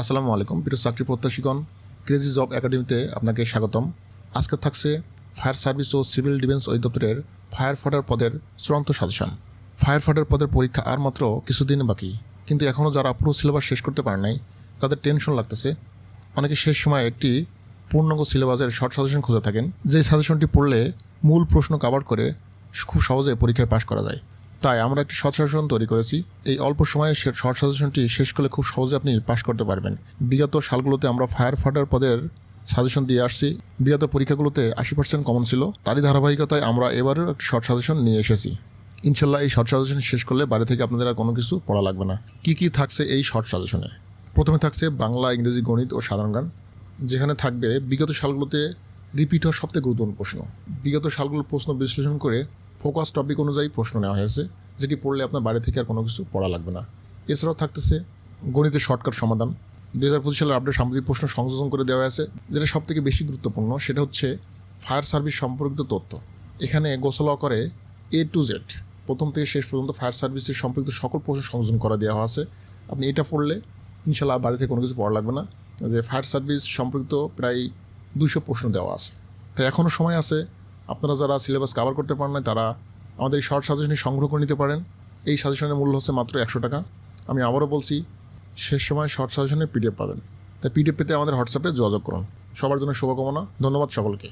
আসসালামু আলাইকুম, প্রিয় চাকরি প্রত্যাশীগণ ক্রেজি জব একাডেমিতে আপনাকে স্বাগতম। আজকে থাকছে ফায়ার সার্ভিস ও সিভিল ডিফেন্স অধিদপ্তরের ফায়ার ফাটার পদের চূড়ান্ত সাজেশন। ফায়ার ফাটার পদের পরীক্ষা আর মাত্র কিছুদিন বাকি, কিন্তু এখনও যারা পুরো সিলেবাস শেষ করতে পারে নাই, তাদের টেনশন লাগতেছে। অনেকে শেষ সময় একটি পূর্ণাঙ্গ সিলেবাসের শর্ট সাজেশন খুঁজে থাকেন যে সাজেশনটি পড়লে মূল প্রশ্ন কাভার করে খুব সহজে পরীক্ষায় পাশ করা যায়। তাই আমরা একটি শর্ট সাজেশন তৈরি করেছি। এই অল্প সময়ে শর্ট সাজেশনটি শেষ করলে খুব সহজে আপনি পাশ করতে পারবেন। বিগত সালগুলোতে আমরা ফায়ার ফাটার পদের সাজেশন দিয়ে আসছি। বিগত পরীক্ষাগুলোতে আশি পার্সেন্ট কমন ছিল। তারই ধারাবাহিকতায় আমরা এবারও একটি শর্ট সাজেশন নিয়ে এসেছি। ইনশাল্লাহ এই শর্ট সাজেশন শেষ করলে বাড়ি থেকে আপনাদের আর কোনো কিছু পড়া লাগবে না। কি কি থাকছে এই শর্ট সাজেশনে? প্রথমে থাকছে বাংলা, ইংরেজি, গণিত ও সাধারণ গান যেখানে থাকবে বিগত সালগুলোতে রিপিট হওয়া সবথেকে গুরুত্বপূর্ণ প্রশ্ন। বিগত সালগুলোর প্রশ্ন বিশ্লেষণ করে ফোকাস টপিক অনুযায়ী প্রশ্ন নেওয়া হয়েছে, যেটি পড়লে আপনার বাড়ি থেকে আর কোনো কিছু পড়া লাগবে না। এছাড়াও থাকতেছে গণিতের শর্টকাট সমাধান। দু হাজার পঁচিশ সালের আপডেট সাম্প্রতিক প্রশ্ন সংযোজন করে দেওয়া আছে যেটা সব থেকে বেশি গুরুত্বপূর্ণ। সেটা হচ্ছে ফায়ার সার্ভিস সম্পর্কিত তথ্য। এখানে গোসলা করে এ টু জেড প্রথম থেকে শেষ পর্যন্ত ফায়ার সার্ভিসের সম্পর্কিত সকল প্রশ্ন সংযোজন করা দেওয়া আছে। আপনি এটা পড়লে ইনশাল্লাহ বাড়ি থেকে কোনো কিছু পড়া লাগবে না। যে ফায়ার সার্ভিস সম্পর্কিত প্রায় দুইশো প্রশ্ন দেওয়া আছে। তাই এখনও সময় আছে আপনারা যারা সিলেবাস কাভার করতে পারেন না তারা আমাদের এই শর্ট সাজেশনটি সংগ্রহ করে নিতে পারেন। এই সাজেশনের মূল্য হচ্ছে মাত্র একশো টাকা। আমি আবারও বলছি, শেষ সময় শর্ট সাজেশনের পিডিএফ পাবেন। তাই পিডিএফ পেতে আমাদের হোয়াটসঅ্যাপে যোগাযোগ করুন। সবার জন্য শুভকামনা। ধন্যবাদ সকলকে।